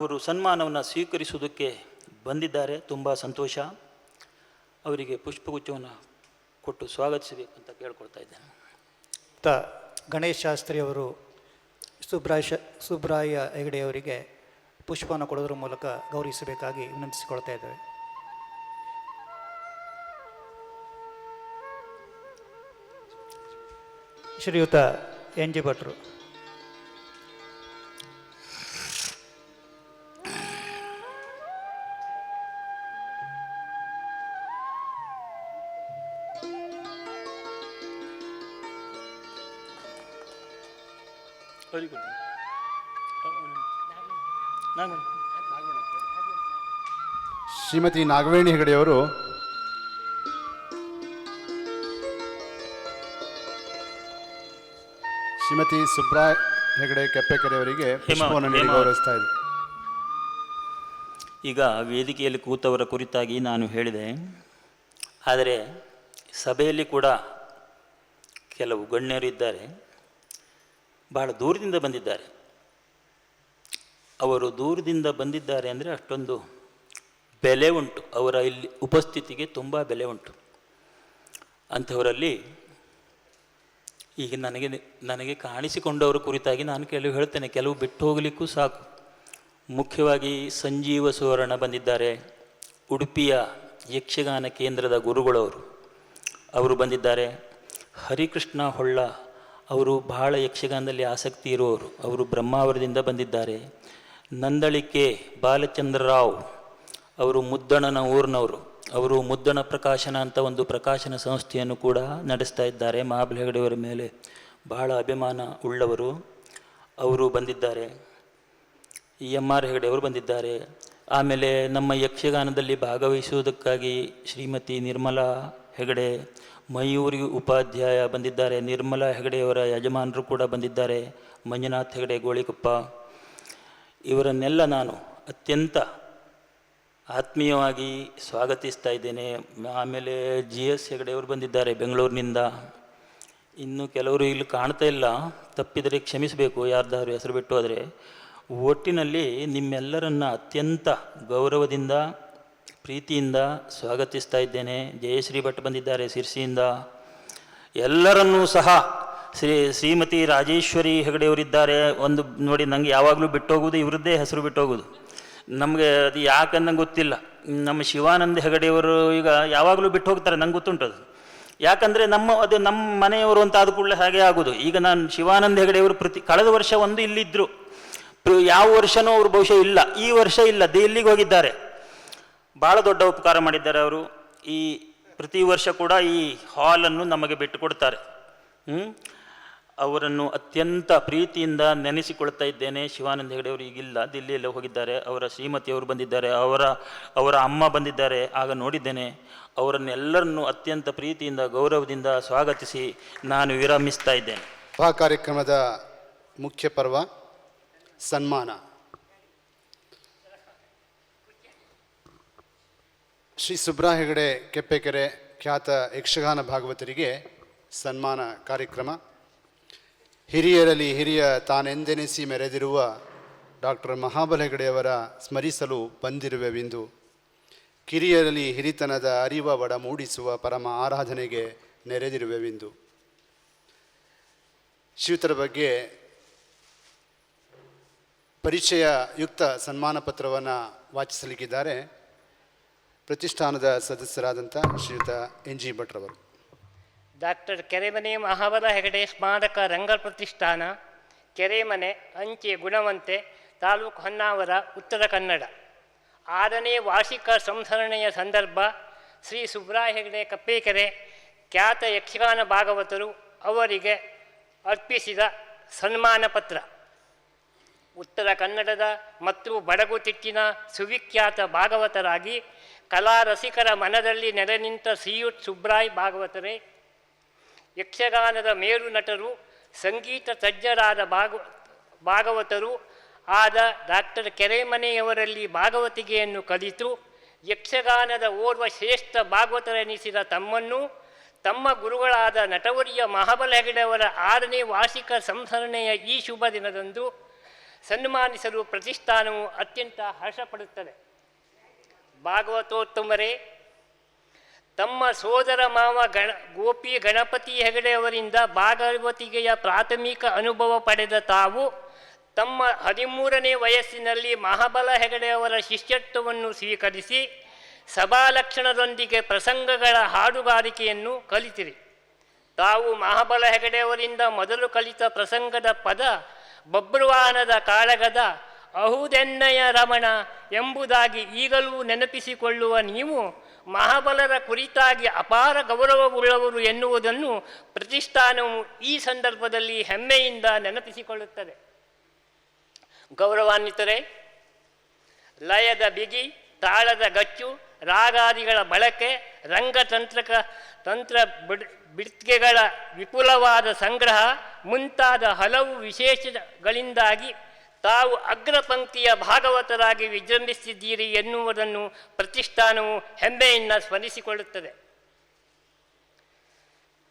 ಅವರು ಸನ್ಮಾನವನ್ನು ಸ್ವೀಕರಿಸುವುದಕ್ಕೆ ಬಂದಿದ್ದಾರೆ. ತುಂಬ ಸಂತೋಷ. ಅವರಿಗೆ ಪುಷ್ಪಗುಚ್ಛವನ್ನು ಕೊಟ್ಟು ಸ್ವಾಗತಿಸಬೇಕು ಅಂತ ಕೇಳ್ಕೊಳ್ತಾ ಇದ್ದೇನೆ. ತ ಗಣೇಶ್ ಶಾಸ್ತ್ರಿಯವರು ಸುಬ್ರಾಯ ಸುಬ್ರಾಯ ಹೆಗಡೆಯವರಿಗೆ ಪುಷ್ಪವನ್ನು ಕೊಡೋದ್ರ ಮೂಲಕ ಗೌರವಿಸಬೇಕಾಗಿ ವಿನಂತಿಸಿಕೊಳ್ತಾ ಇದ್ದೇವೆ. ಶ್ರೀಯುತ ಎನ್ ಜಿ ಭಟ್ರು. ಶ್ರೀಮತಿ ನಾಗವೇಣಿ ಹೆಗಡೆಯವರು ಶ್ರೀಮತಿ ಸುಬ್ರಾಯ್ ಹೆಗಡೆ ಕೆಪ್ಪೆಕೆರೆಯವರಿಗೆ. ಗೌರವಿಸ್ತಾ ಇದೆ ಈಗ ವೇದಿಕೆಯಲ್ಲಿ ಕೂತವರ ಕುರಿತಾಗಿ ನಾನು ಹೇಳಿದೆ. ಆದರೆ ಸಭೆಯಲ್ಲಿ ಕೂಡ ಕೆಲವು ಗಣ್ಯರು ಇದ್ದಾರೆ. ಬಹಳ ದೂರದಿಂದ ಬಂದಿದ್ದಾರೆ. ಅವರು ದೂರದಿಂದ ಬಂದಿದ್ದಾರೆ ಅಂದರೆ ಅಷ್ಟೊಂದು ಬೆಲೆ ಉಂಟು. ಅವರ ಇಲ್ಲಿ ಉಪಸ್ಥಿತಿಗೆ ತುಂಬ ಬೆಲೆ ಉಂಟು. ಅಂಥವರಲ್ಲಿ ಈಗ ನನಗೆ ನನಗೆ ಕಾಣಿಸಿಕೊಂಡವರ ಕುರಿತಾಗಿ ನಾನು ಕೆಲವು ಹೇಳ್ತೇನೆ. ಕೆಲವು ಬಿಟ್ಟು ಹೋಗಲಿಕ್ಕೂ ಸಾಕು. ಮುಖ್ಯವಾಗಿ ಸಂಜೀವ ಸುವರ್ಣ ಬಂದಿದ್ದಾರೆ. ಉಡುಪಿಯ ಯಕ್ಷಗಾನ ಕೇಂದ್ರದ ಗುರುಗಳವರು ಅವರು ಬಂದಿದ್ದಾರೆ. ಹರಿಕೃಷ್ಣ ಹೊಳ್ಳ ಅವರು ಬಹಳ ಯಕ್ಷಗಾನದಲ್ಲಿ ಆಸಕ್ತಿ ಇರುವವರು. ಅವರು ಬ್ರಹ್ಮಾವರದಿಂದ ಬಂದಿದ್ದಾರೆ. ನಂದಳಿಕೆ ಬಾಲಚಂದ್ರ ರಾವ್ ಅವರು ಮುದ್ದಣನ ಊರಿನವರು. ಅವರು ಮುದ್ದಣ ಪ್ರಕಾಶನ ಅಂತ ಒಂದು ಪ್ರಕಾಶನ ಸಂಸ್ಥೆಯನ್ನು ಕೂಡ ನಡೆಸ್ತಾ ಇದ್ದಾರೆ ಮಹಾಬಲ ಹೆಗಡೆಯವರ ಮೇಲೆ. ಬಹಳ ಅಭಿಮಾನ ಉಳ್ಳವರು ಅವರು ಬಂದಿದ್ದಾರೆ. ಎಂ ಆರ್ ಹೆಗಡೆ ಅವರು ಬಂದಿದ್ದಾರೆ. ಆಮೇಲೆ ನಮ್ಮ ಯಕ್ಷಗಾನದಲ್ಲಿ ಭಾಗವಹಿಸುವುದಕ್ಕಾಗಿ ಶ್ರೀಮತಿ ನಿರ್ಮಲಾ ಹೆಗಡೆ ಮಯೂರಿ ಉಪಾಧ್ಯಾಯ ಬಂದಿದ್ದಾರೆ. ನಿರ್ಮಲಾ ಹೆಗಡೆಯವರ ಯಜಮಾನರು ಕೂಡ ಬಂದಿದ್ದಾರೆ. ಮಂಜುನಾಥ್ ಹೆಗಡೆ, ಗೋಳಿಕೊಪ್ಪ. ಇವರನ್ನೆಲ್ಲ ನಾನು ಅತ್ಯಂತ ಆತ್ಮೀಯವಾಗಿ ಸ್ವಾಗತಿಸ್ತಾ ಇದ್ದೇನೆ. ಆಮೇಲೆ ಜಿ ಎಸ್ ಹೆಗಡೆಯವರು ಬಂದಿದ್ದಾರೆ ಬೆಂಗಳೂರಿನಿಂದ. ಇನ್ನು ಕೆಲವರು ಇಲ್ಲಿ ಕಾಣ್ತಾ ಇಲ್ಲ. ತಪ್ಪಿದರೆ ಕ್ಷಮಿಸಬೇಕು, ಯಾರ್ದಾದ್ರು ಹೆಸರು ಬಿಟ್ಟು ಆದರೆ ಒಟ್ಟಿನಲ್ಲಿ ನಿಮ್ಮೆಲ್ಲರನ್ನ ಅತ್ಯಂತ ಗೌರವದಿಂದ, ಪ್ರೀತಿಯಿಂದ ಸ್ವಾಗತಿಸ್ತಾ ಇದ್ದೇನೆ. ಜಯಶ್ರೀ ಭಟ್ ಬಂದಿದ್ದಾರೆ ಸಿರ್ಸಿಯಿಂದ ಎಲ್ಲರನ್ನೂ ಸಹ ಶ್ರೀ ಶ್ರೀಮತಿ ರಾಜೇಶ್ವರಿ ಹೆಗಡೆಯವರಿದ್ದಾರೆ. ಒಂದು ನೋಡಿ ನನಗೆ ಯಾವಾಗಲೂ ಬಿಟ್ಟೋಗೋದು ಇವರದ್ದೇ ಹೆಸರು ಬಿಟ್ಟೋಗೋದು ನಮಗೆ ಅದು ಯಾಕಂದಂಗೆ ಗೊತ್ತಿಲ್ಲ. ನಮ್ಮ ಶಿವಾನಂದ ಹೆಗಡೆಯವರು ಈಗ ಯಾವಾಗಲೂ ಬಿಟ್ಟು ಹೋಗ್ತಾರೆ, ನಂಗೆ ಗೊತ್ತುಂಟು ಅದು. ಯಾಕಂದರೆ ನಮ್ಮ, ಅದು ನಮ್ಮ ಮನೆಯವರು ಅಂತ ಆದ ಕೂಡಲೇ ಹಾಗೆ ಆಗೋದು. ಈಗ ನಾನು ಶಿವಾನಂದ ಹೆಗಡೆಯವರು ಪ್ರತಿ, ಕಳೆದ ವರ್ಷ ಒಂದು ಇಲ್ಲಿದ್ದರು ಯಾವ ವರ್ಷನೂ ಅವರು ಬಹುಶಃ ಇಲ್ಲ. ಈ ವರ್ಷ ಇಲ್ಲ, ದಿಲ್ಲಿಗೆ ಹೋಗಿದ್ದಾರೆ. ಭಾಳ ದೊಡ್ಡ ಉಪಕಾರ ಮಾಡಿದ್ದಾರೆ ಅವರು. ಈ ಪ್ರತಿ ವರ್ಷ ಕೂಡ ಈ ಹಾಲನ್ನು ನಮಗೆ ಬಿಟ್ಟುಕೊಡ್ತಾರೆ ಹ್ಮ್? ಅವರನ್ನು ಅತ್ಯಂತ ಪ್ರೀತಿಯಿಂದ ನೆನೆಸಿಕೊಳ್ತಾ ಇದ್ದೇನೆ. ಶಿವಾನಂದ ಹೆಗಡೆ ಅವರು ಈಗಿಲ್ಲ, ದಿಲ್ಲಿಯಲ್ಲಿ ಹೋಗಿದ್ದಾರೆ. ಅವರ ಶ್ರೀಮತಿಯವರು ಬಂದಿದ್ದಾರೆ, ಅವರ ಅವರ ಅಮ್ಮ ಬಂದಿದ್ದಾರೆ. ಆಗ ನೋಡಿದ್ದೇನೆ, ಅವರನ್ನೆಲ್ಲರನ್ನು ಅತ್ಯಂತ ಪ್ರೀತಿಯಿಂದ, ಗೌರವದಿಂದ ಸ್ವಾಗತಿಸಿ ನಾನು ವಿರಮಿಸ್ತಾ ಇದ್ದೇನೆ. ಆ ಕಾರ್ಯಕ್ರಮದ ಮುಖ್ಯ ಪರ್ವ ಸನ್ಮಾನ. ಶ್ರೀ ಸುಬ್ರಾ ಹೆಗಡೆ ಕೆಪ್ಪೆಕೆರೆ ಖ್ಯಾತ ಯಕ್ಷಗಾನ ಭಾಗವತರಿಗೆ ಸನ್ಮಾನ ಕಾರ್ಯಕ್ರಮ. ಹಿರಿಯರಲ್ಲಿ ಹಿರಿಯ ತಾನೆಂದೆನಿಸಿ ಮೆರೆದಿರುವ ಡಾಕ್ಟರ್ ಮಹಾಬಲ ಹೆಗಡೆಯವರ ಸ್ಮರಿಸಲು ಬಂದಿರುವೆವೆಂದು. ಕಿರಿಯರಲ್ಲಿ ಹಿರಿತನದ ಅರಿವ ಒಡ ಮೂಡಿಸುವ ಪರಮ ಆರಾಧನೆಗೆ ನೆರೆದಿರುವೆವೆಂದು. ಶಿವತರ ಬಗ್ಗೆ ಪರಿಚಯ ಯುಕ್ತ ಸನ್ಮಾನ ಪತ್ರವನ್ನು ವಾಚಿಸಲಿಕ್ಕಿದ್ದಾರೆ. ಪ್ರತಿಷ್ಠಾನದ ಸದಸ್ಯರಾದಂಥ ಶ್ರೀಯುತ ಎನ್ ಜಿ ಭಟ್ರವರು ಡಾಕ್ಟರ್ ಕೆರೆಮನೆ ಮಹಾಬಲ ಹೆಗಡೆ ಸ್ಮಾರಕ ರಂಗ ಪ್ರತಿಷ್ಠಾನ, ಕೆರೆಮನೆ ಅಂಚೆ ಗುಣವಂತೆ ತಾಲೂಕು ಹೊನ್ನಾವರ, ಉತ್ತರ ಕನ್ನಡ. ಆರನೇ ವಾರ್ಷಿಕ ಸಂಸರಣೆಯ ಸಂದರ್ಭ, ಶ್ರೀ ಸುಬ್ರಾಯ ಹೆಗಡೆ ಕಪ್ಪೇಕೆರೆ ಖ್ಯಾತ ಯಕ್ಷಗಾನ ಭಾಗವತರು ಅವರಿಗೆ ಅರ್ಪಿಸಿದ ಸನ್ಮಾನ ಪತ್ರ. ಉತ್ತರ ಕನ್ನಡದ ಮತ್ತು ಬಡಗುತಿಟ್ಟಿನ ಸುವಿಖ್ಯಾತ ಭಾಗವತರಾಗಿ ಕಲಾ ರಸಿಕರ ಮನದಲ್ಲಿ ನೆಲೆ ನಿಂತ ಶ್ರೀಯುತ್ ಸುಬ್ರಾಯ್ ಭಾಗವತರೇ ಯಕ್ಷಗಾನದ ಮೇರು ನಟರು, ಸಂಗೀತ ತಜ್ಞರಾದ ಭಾಗ ಭಾಗವತರು ಆದ ಡಾಕ್ಟರ್ ಕೆರೆಮನೆಯವರಲ್ಲಿ ಭಾಗವತಿಗೆಯನ್ನು ಕಲಿತು, ಯಕ್ಷಗಾನದ ಓರ್ವ ಶ್ರೇಷ್ಠ ಭಾಗವತರೆನಿಸಿದ ತಮ್ಮನ್ನು, ತಮ್ಮ ಗುರುಗಳಾದ ನಟವರಿಯ ಮಹಾಬಲ ಹೆಗಡೆಯವರ ಆರನೇ ವಾರ್ಷಿಕ ಸಂಸರಣೆಯ ಈ ಶುಭ ದಿನದಂದು ಸನ್ಮಾನಿಸಲು ಪ್ರತಿಷ್ಠಾನವು ಅತ್ಯಂತ ಹರ್ಷಪಡುತ್ತದೆ ಭಾಗವತೋತ್ತಮರೇ ತಮ್ಮ ಸೋದರ ಮಾವ ಗಣ, ಗೋಪಿ ಗಣಪತಿ ಹೆಗಡೆಯವರಿಂದ ಭಾಗವತಿಗೆಯ ಪ್ರಾಥಮಿಕ ಅನುಭವ ಪಡೆದ ತಾವು, ತಮ್ಮ ಹದಿಮೂರನೇ ವಯಸ್ಸಿನಲ್ಲಿ ಮಹಾಬಲ ಹೆಗಡೆಯವರ ಶಿಷ್ಯತ್ವವನ್ನು ಸ್ವೀಕರಿಸಿ, ಸಭಾಲಕ್ಷಣದೊಂದಿಗೆ ಪ್ರಸಂಗಗಳ ಹಾಡುಗಾರಿಕೆಯನ್ನು ಕಲಿತಿರಿ. ತಾವು ಮಹಾಬಲ ಹೆಗಡೆಯವರಿಂದ ಮೊದಲು ಕಲಿತ ಪ್ರಸಂಗದ ಪದ, ಬಬ್ರುವಾಹನದ ಕಾಳಗದ ಅಹುದೆನ್ನಯ ರಮಣ ಎಂಬುದಾಗಿ ಈಗಲೂ ನೆನಪಿಸಿಕೊಳ್ಳುವ ನೀವು ಮಹಾಬಲರ ಕುರಿತಾಗಿ ಅಪಾರ ಗೌರವವುಳ್ಳವರು ಎನ್ನುವುದನ್ನು ಪ್ರತಿಷ್ಠಾನವು ಈ ಸಂದರ್ಭದಲ್ಲಿ ಹೆಮ್ಮೆಯಿಂದ ನೆನಪಿಸಿಕೊಳ್ಳುತ್ತದೆ. ಗೌರವಾನ್ವಿತರೇ, ಲಯದ ಬಿಗಿ, ತಾಳದ ಗಚ್ಚು, ರಾಗಾದಿಗಳ ಬಳಕೆ, ರಂಗತಂತ್ರಕ, ತಂತ್ರ ಬಿಡ್ ವಿಪುಲವಾದ ಸಂಗ್ರಹ ಮುಂತಾದ ಹಲವು ವಿಶೇಷಗಳಿಂದಾಗಿ ತಾವು ಅಗ್ರಪಂಕ್ತಿಯ ಭಾಗವತರಾಗಿ ವಿಜೃಂಭಿಸಿದ್ದೀರಿ ಎನ್ನುವುದನ್ನು ಪ್ರತಿಷ್ಠಾನವು ಹೆಮ್ಮೆಯಿಂದ ಸ್ಮರಿಸಿಕೊಳ್ಳುತ್ತದೆ.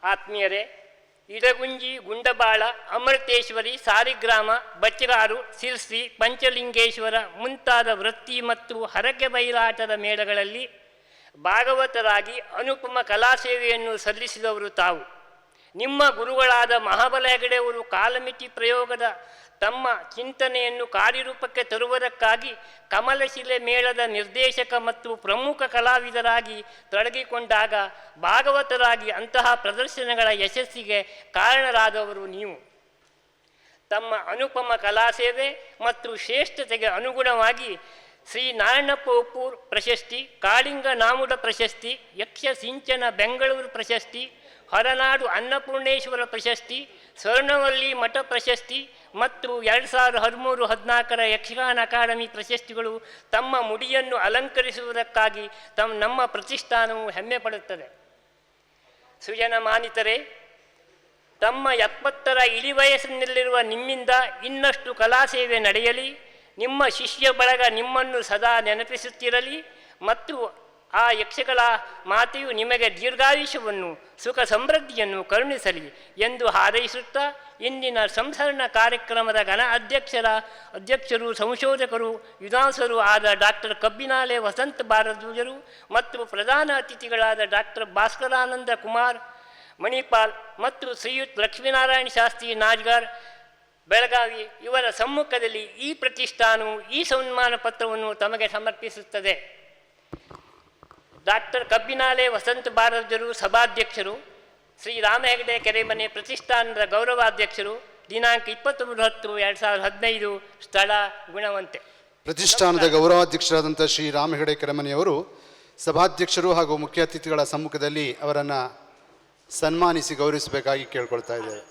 ಆತ್ಮೀಯರೇ, ಇಡಗುಂಜಿ, ಗುಂಡಬಾಳ, ಅಮೃತೇಶ್ವರಿ, ಸಾರಿಗ್ರಾಮ, ಬಚ್ಚರಾರು, ಸಿರ್ಸಿ, ಪಂಚಲಿಂಗೇಶ್ವರ ಮುಂತಾದ ವೃತ್ತಿ ಮತ್ತು ಹರಕೆ ಬಯಲಾಟದ ಮೇಳಗಳಲ್ಲಿ ಭಾಗವತರಾಗಿ ಅನುಪಮ ಕಲಾಸೇವೆಯನ್ನು ಸಲ್ಲಿಸಿದವರು ತಾವು. ನಿಮ್ಮ ಗುರುಗಳಾದ ಮಹಾಬಲ ಹೆಗಡೆಯವರು ಕಾಲಮಿತಿ ಪ್ರಯೋಗದ ತಮ್ಮ ಚಿಂತನೆಯನ್ನು ಕಾರ್ಯರೂಪಕ್ಕೆ ತರುವುದಕ್ಕಾಗಿ ಕಮಲಶಿಲೆ ಮೇಳದ ನಿರ್ದೇಶಕ ಮತ್ತು ಪ್ರಮುಖ ಕಲಾವಿದರಾಗಿ ತೊಡಗಿಕೊಂಡಾಗ ಭಾಗವತರಾಗಿ ಅಂತಹ ಪ್ರದರ್ಶನಗಳ ಯಶಸ್ಸಿಗೆ ಕಾರಣರಾದವರು ನೀವು. ತಮ್ಮ ಅನುಪಮ ಕಲಾಸೇವೆ ಮತ್ತು ಶ್ರೇಷ್ಠತೆಗೆ ಅನುಗುಣವಾಗಿ ಶ್ರೀ ನಾರಾಯಣಪ್ಪ ಉಪ್ಪೂರ್ ಪ್ರಶಸ್ತಿ, ಕಾಳಿಂಗ ನಾಮುಡ ಪ್ರಶಸ್ತಿ, ಯಕ್ಷ ಸಿಂಚನ ಬೆಂಗಳೂರು ಪ್ರಶಸ್ತಿ, ಹೊರನಾಡು ಅನ್ನಪೂರ್ಣೇಶ್ವರ ಪ್ರಶಸ್ತಿ, ಸ್ವರ್ಣವಲ್ಲಿ ಮಠ ಪ್ರಶಸ್ತಿ ಮತ್ತು ಎರಡು ಸಾವಿರದ ಹದಿಮೂರು ಹದಿನಾಲ್ಕರ ಯಕ್ಷಗಾನ ಅಕಾಡೆಮಿ ಪ್ರಶಸ್ತಿಗಳು ತಮ್ಮ ಮುಡಿಯನ್ನು ಅಲಂಕರಿಸುವುದಕ್ಕಾಗಿ ತಮ್ಮ ನಮ್ಮ ಪ್ರತಿಷ್ಠಾನವು ಹೆಮ್ಮೆ ಪಡುತ್ತದೆ. ಸುಜನ ಮಾನಿತರೆ, ತಮ್ಮ ಎಪ್ಪತ್ತರ ಇಳಿ ವಯಸ್ಸಿನಲ್ಲಿರುವ ನಿಮ್ಮಿಂದ ಇನ್ನಷ್ಟು ಕಲಾ ಸೇವೆ ನಡೆಯಲಿ, ನಿಮ್ಮ ಶಿಷ್ಯ ಬಳಗ ನಿಮ್ಮನ್ನು ಸದಾ ನೆನಪಿಸುತ್ತಿರಲಿ ಮತ್ತು ಆ ಯಕ್ಷಗಳ ಮಾತೆಯು ನಿಮಗೆ ದೀರ್ಘಾಯುಷ್ಯವನ್ನು, ಸುಖ ಸಮೃದ್ಧಿಯನ್ನು ಕರುಣಿಸಲಿ ಎಂದು ಹಾರೈಸುತ್ತಾ, ಇಂದಿನ ಸಂಸರಣ ಕಾರ್ಯಕ್ರಮದ ಘನ ಅಧ್ಯಕ್ಷರ, ಅಧ್ಯಕ್ಷರು, ಸಂಶೋಧಕರು, ವಿದ್ವಾಂಸರು ಆದ ಡಾಕ್ಟರ್ ಕಬ್ಬಿನಾಲೆ ವಸಂತ ಭಾರದ್ವಾಜರು ಮತ್ತು ಪ್ರಧಾನ ಅತಿಥಿಗಳಾದ ಡಾಕ್ಟರ್ ಭಾಸ್ಕರಾನಂದ ಕುಮಾರ್, ಮಣಿಪಾಲ್ ಮತ್ತು ಶ್ರೀಯುತ್ ಲಕ್ಷ್ಮೀನಾರಾಯಣ ಶಾಸ್ತ್ರಿ ನಾಜ್ಗಾರ್, ಬೆಳಗಾವಿ, ಇವರ ಸಮ್ಮುಖದಲ್ಲಿ ಈ ಪ್ರತಿಷ್ಠಾನವು ಈ ಸನ್ಮಾನ ಪತ್ರವನ್ನು ತಮಗೆ ಸಮರ್ಪಿಸುತ್ತದೆ. ಡಾಕ್ಟರ್ ಕಬ್ಬಿನಾಲೆ ವಸಂತ ಭಾರದ್ವರು ಸಭಾಧ್ಯಕ್ಷರು, ಶ್ರೀ ರಾಮ ಹೆಗಡೆ ಕೆರೆಮನೆ ಪ್ರತಿಷ್ಠಾನದ ಗೌರವಾಧ್ಯಕ್ಷರು, ದಿನಾಂಕ ಇಪ್ಪತ್ತೊಂಬತ್ತು ಹತ್ತು ಎರಡು ಸಾವಿರದ ಹದಿನೈದು ಸ್ಥಳ ಗುಣವಂತೆ. ಪ್ರತಿಷ್ಠಾನದ ಗೌರವಾಧ್ಯಕ್ಷರಾದಂಥ ಶ್ರೀ ರಾಮ ಹೆಗಡೆ ಕೆರೆಮನೆಯವರು ಸಭಾಧ್ಯಕ್ಷರು ಹಾಗೂ ಮುಖ್ಯ ಅತಿಥಿಗಳ ಸಮ್ಮುಖದಲ್ಲಿ ಅವರನ್ನು ಸನ್ಮಾನಿಸಿ ಗೌರವಿಸಬೇಕಾಗಿ ಕೇಳ್ಕೊಳ್ತಾ ಇದ್ದೇವೆ.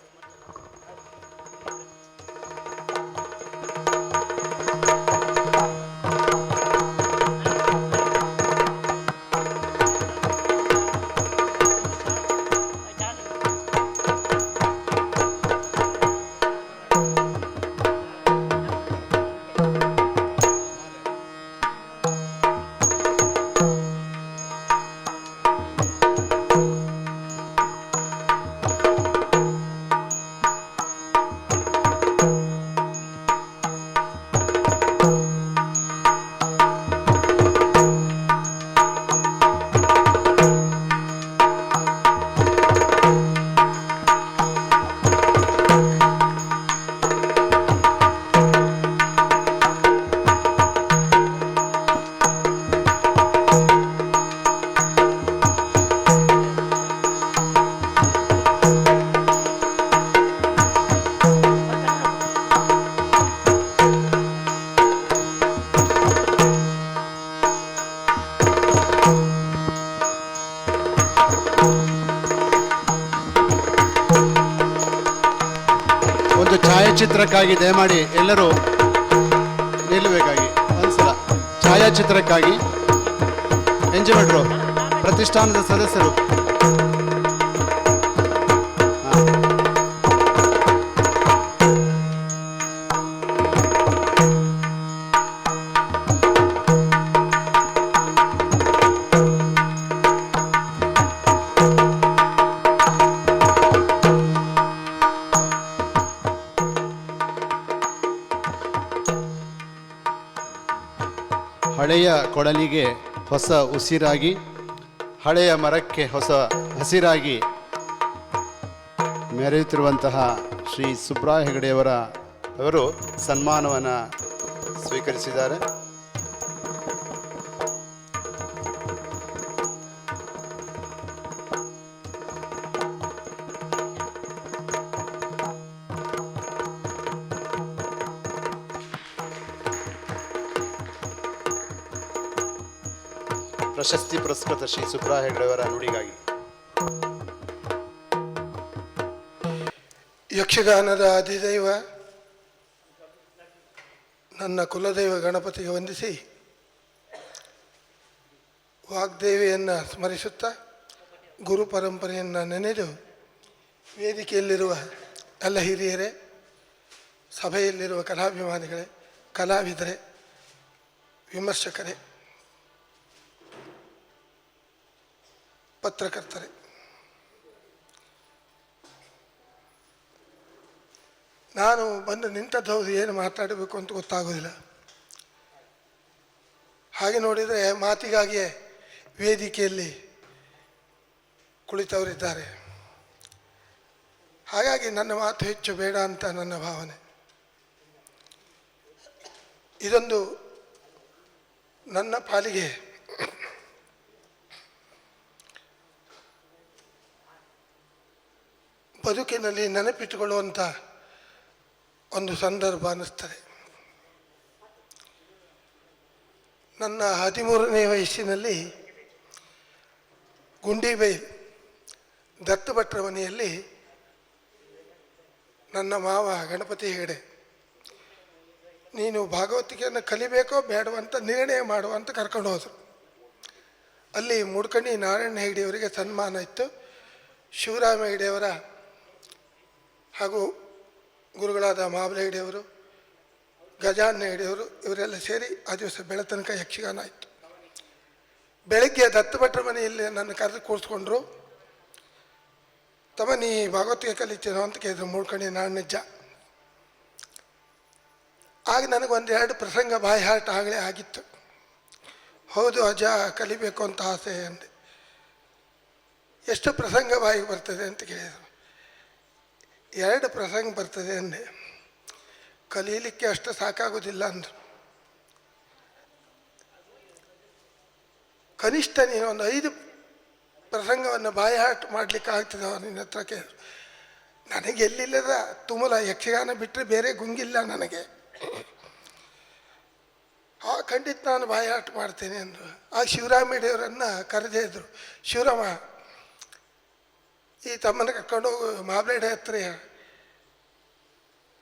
ಎಲ್ಲರೂ ನಿಲ್ಲಬೇಕಾಗಿ ಒಂದ್ಸಲ ಛಾಯಾಚಿತ್ರಕ್ಕಾಗಿ ಎಂಜಿಮೆಟ್ರು ಪ್ರತಿಷ್ಠಾನದ ಸದಸ್ಯರು ಕೊಳಲಿಗೆ ಹೊಸ ಉಸಿರಾಗಿ ಹಳೆಯ ಮರಕ್ಕೆ ಹೊಸ ಹಸಿರಾಗಿ ಮೆರೆಯುತ್ತಿರುವಂತಹ ಶ್ರೀ ಸುಬ್ರಾಯ ಹೆಗಡೆಯವರ ಅವರು ಸನ್ಮಾನವನ್ನು ಸ್ವೀಕರಿಸಿದ್ದಾರೆ. ಪ್ರಶಸ್ತಿ ಪುರಸ್ಕೃತ ಶ್ರೀ ಸುಬ್ರಾ ಹೆಗಡೆಯವರ ನುಡಿಗಾಗಿ ಯಕ್ಷಗಾನದ ಅಧಿದೈವ ನನ್ನ ಕುಲದೈವ ಗಣಪತಿಗೆ ವಂದಿಸಿ, ವಾಗ್ದೇವಿಯನ್ನು ಸ್ಮರಿಸುತ್ತಾ, ಗುರು ಪರಂಪರೆಯನ್ನು ನೆನೆದು, ವೇದಿಕೆಯಲ್ಲಿರುವ ಎಲ್ಲ ಹಿರಿಯರೇ, ಸಭೆಯಲ್ಲಿರುವ ಕಲಾಭಿಮಾನಿಗಳೇ, ಕಲಾವಿದರೇ, ವಿಮರ್ಶಕರೇ ಪತ್ರಕರ್ತರೇ. ನಾನು ಬಂದು ನಿಂತದ್ದು ಏನು ಮಾತಾಡಬೇಕು ಅಂತ ಗೊತ್ತಾಗೋದಿಲ್ಲ. ಹಾಗೆ ನೋಡಿದರೆ ಮಾತಿಗಾಗಿಯೇ ವೇದಿಕೆಯಲ್ಲಿ ಕುಳಿತವರಿದ್ದಾರೆ. ಹಾಗಾಗಿ ನನ್ನ ಮಾತು ಹೆಚ್ಚು ಬೇಡ ಅಂತ ನನ್ನ ಭಾವನೆ. ಇದೊಂದು ನನ್ನ ಪಾಲಿಗೆ ಬದುಕಿನಲ್ಲಿ ನೆನಪಿಟ್ಟುಕೊಳ್ಳುವಂಥ ಒಂದು ಸಂದರ್ಭ ಅನ್ನಿಸ್ತದೆ. ನನ್ನ ಹದಿಮೂರನೇ ವಯಸ್ಸಿನಲ್ಲಿ ಗುಂಡಿಬೈ ದತ್ತಭಟ್ರ ಮನೆಯಲ್ಲಿ ನನ್ನ ಮಾವ ಗಣಪತಿ ಹೆಗಡೆ, ನೀನು ಭಾಗವತಿಕೆಯನ್ನು ಕಲಿಬೇಕೋ ಬೇಡವೋ ಅಂತ ನಿರ್ಣಯ ಮಾಡುವ ಅಂತ ಕರ್ಕೊಂಡು ಹೋದರು. ಅಲ್ಲಿ ಮುಡ್ಕಣಿ ನಾರಾಯಣ ಹೆಗಡೆಯವರಿಗೆ ಸನ್ಮಾನ ಇತ್ತು. ಶಿವರಾಮ ಹೆಗಡೆಯವರ ಹಾಗೂ ಗುರುಗಳಾದ ಮಾಬಲ ಹಿಡಿಯವರು ಗಜಾನ್ನ ಹಿಡಿಯವರು ಇವರೆಲ್ಲ ಸೇರಿ ಆ ದಿವಸ ಬೆಳತನಕ ಯಕ್ಷಗಾನ ಆಯಿತು. ಬೆಳಗ್ಗೆ ದತ್ತು ಭಟ್ರ ಮನೆಯಲ್ಲಿ ನನ್ನ ಕರೆದು ಕೂರಿಸ್ಕೊಂಡ್ರು, ತಮ್ಮ, ನೀ ಭಾಗವತಿಗೆ ಕಲಿತೀನೋ ಅಂತ ಕೇಳಿದ್ರು ಮೂಡ್ಕಣಿ ನಾಣ್ಯಜ್ಜ ಆಗ ನನಗೊಂದು ಎರಡು ಪ್ರಸಂಗ ಬಾಯಿ ಹಾರ್ಟ್ ಆಗಲೇ ಆಗಿತ್ತು. ಹೌದು ಅಜ್ಜ, ಕಲಿಬೇಕು ಅಂತ ಆಸೆ ಅಂದೆ. ಎಷ್ಟು ಪ್ರಸಂಗ ಬಾಯಿಗೆ ಬರ್ತದೆ? ಅಂತ ಕೇಳಿದರು. ಎರಡು ಪ್ರಸಂಗ ಬರ್ತದೆ ಅಂದೆ. ಕಲೀಲಿಕ್ಕೆ ಅಷ್ಟು ಸಾಕಾಗೋದಿಲ್ಲ ಅಂದರು. ಕನಿಷ್ಠ ನೀನು ಒಂದು ಐದು ಪ್ರಸಂಗವನ್ನು ಬಾಯಾಟ ಮಾಡಲಿಕ್ಕೆ ಆಗ್ತದೆ ನಿನ್ನ ಹತ್ರ ಕೇಳಿದ್ರು ನನಗೆ ಎಲ್ಲಿಲ್ಲದ ತುಮಲ ಯಕ್ಷಗಾನ ಬಿಟ್ಟರೆ ಬೇರೆ ಗುಂಗಿಲ್ಲ ನನಗೆ. ಆ ಖಂಡಿತ ನಾನು ಬಾಯಾಟ ಮಾಡ್ತೇನೆ ಅಂದರು. ಆ ಶಿವರಾಮಿಡಿಯವರನ್ನು ಕರೆದೇ ಇದ್ದರು ಶಿವರಾಮ ಈ ತಮ್ಮನ ಕರ್ಕೊಂಡು ಮಾಬ್ಲೇಡೆ ಹತ್ರ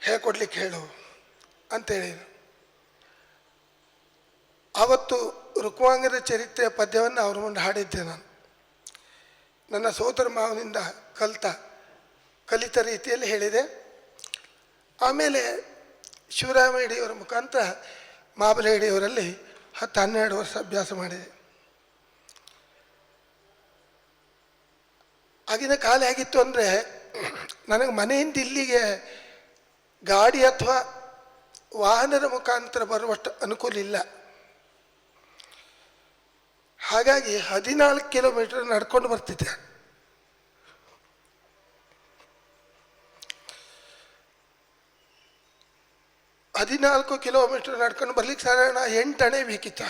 ಹೇಳ್ಕೊಡ್ಲಿಕ್ಕೆ ಹೇಳು ಅಂತ ಹೇಳಿದರು. ಆವತ್ತು ರುಕ್ವಾಂಗದ ಚರಿತ್ರೆಯ ಪದ್ಯವನ್ನು ಅವ್ರ ಮುಂದೆ ಹಾಡಿದ್ದೆ ನಾನು. ನನ್ನ ಸೋದರ ಮಾವನಿಂದ ಕಲಿತ ಕಲಿತ ರೀತಿಯಲ್ಲಿ ಹೇಳಿದೆ. ಆಮೇಲೆ ಶಿವರಾಮ ಹಿಡಿಯವರ ಮುಖಾಂತರ ಮಾಬಲ ಅವರಲ್ಲಿ ಹತ್ತು ಹನ್ನೆರಡು ವರ್ಷ ಅಭ್ಯಾಸ ಮಾಡಿದೆ. ಆಗಿನ ಕಾಲ ಹೇಗಿತ್ತು ಅಂದರೆ, ನನಗೆ ಮನೆಯಿಂದ ಇಲ್ಲಿಗೆ ಗಾಡಿ ಅಥವಾ ವಾಹನದ ಮುಖಾಂತರ ಬರುವಷ್ಟು ಅನುಕೂಲ ಇಲ್ಲ. ಹಾಗಾಗಿ ಹದಿನಾಲ್ಕು ಕಿಲೋಮೀಟರ್ ನಡ್ಕೊಂಡು ಬರ್ತಿದ್ದೆ. ಹದಿನಾಲ್ಕು ಕಿಲೋಮೀಟರ್ ನಡ್ಕೊಂಡು ಬರ್ಲಿಕ್ಕೆ ಸಾಧಾರಣ ಎಂಟು ಅಣೆ ಬೇಕಿತ್ತು